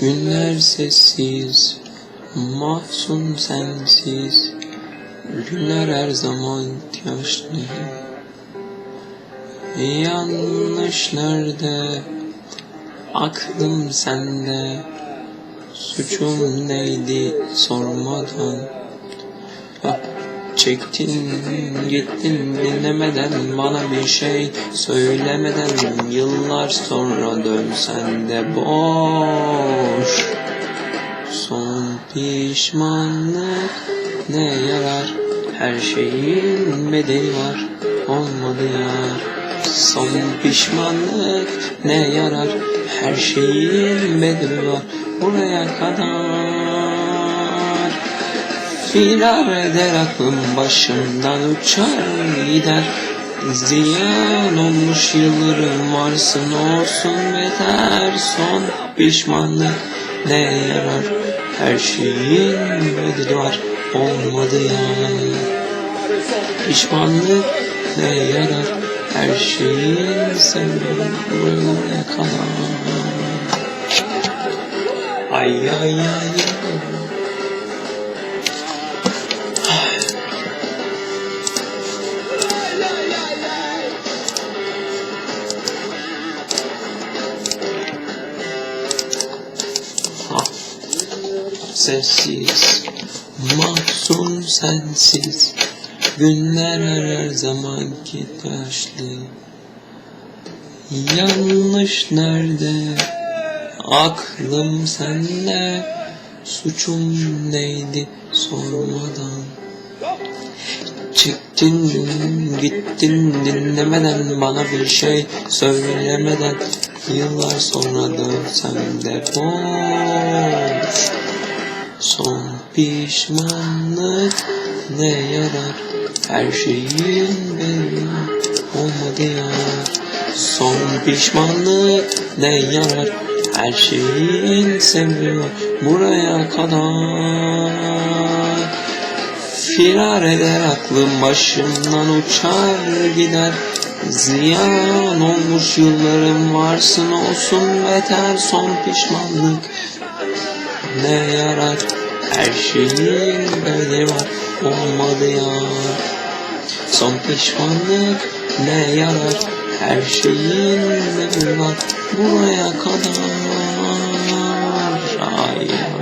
Günler sessiz, mahzun sensiz. Günler her zaman yaşlı. Yanlış nerede? Aklım sende. Suçum neydi sormadan. Çektin gittin dinlemeden bana bir şey söylemeden yıllar sonra dönsen de boş. Son pişmanlık ne yarar? Her şeyin bedeli var olmadı yar. Son pişmanlık ne yarar? Her şeyin bedeli var. Buraya kadar Firar eder aklım başımdan uçar gider. Ziyan olmuş yıllarım varsın olsun beter. Son pişmanlık ne yarar? Her şeyin bedeli var olmadı ya. Pişmanlık ne yarar? Her şeyin buraya kadar Ay ay ay ay Sessiz, mahzun sensiz. Günler her zamanki taşlı. Yanlış nerede? Aklım sende. Suçum neydi sormadan? Çıktın gittin dinlemeden Bana bir şey söylemeden. Yıllar sonra dönsem de boş Son pişmanlık ne yarar? Her şeyin benim olmadı ya. Son pişmanlık ne yarar? Her şeyin seviyor buraya kadar. Firar eder aklım başımdan uçar gider. Ziyan olmuş yıllarım varsın olsun beter. Son pişmanlık ne yarar her şeyin bedeli var. Olmadı ya. Son pişmanlık ne yarar? Her şeyin bedeli var. Buraya kadar. Hayır.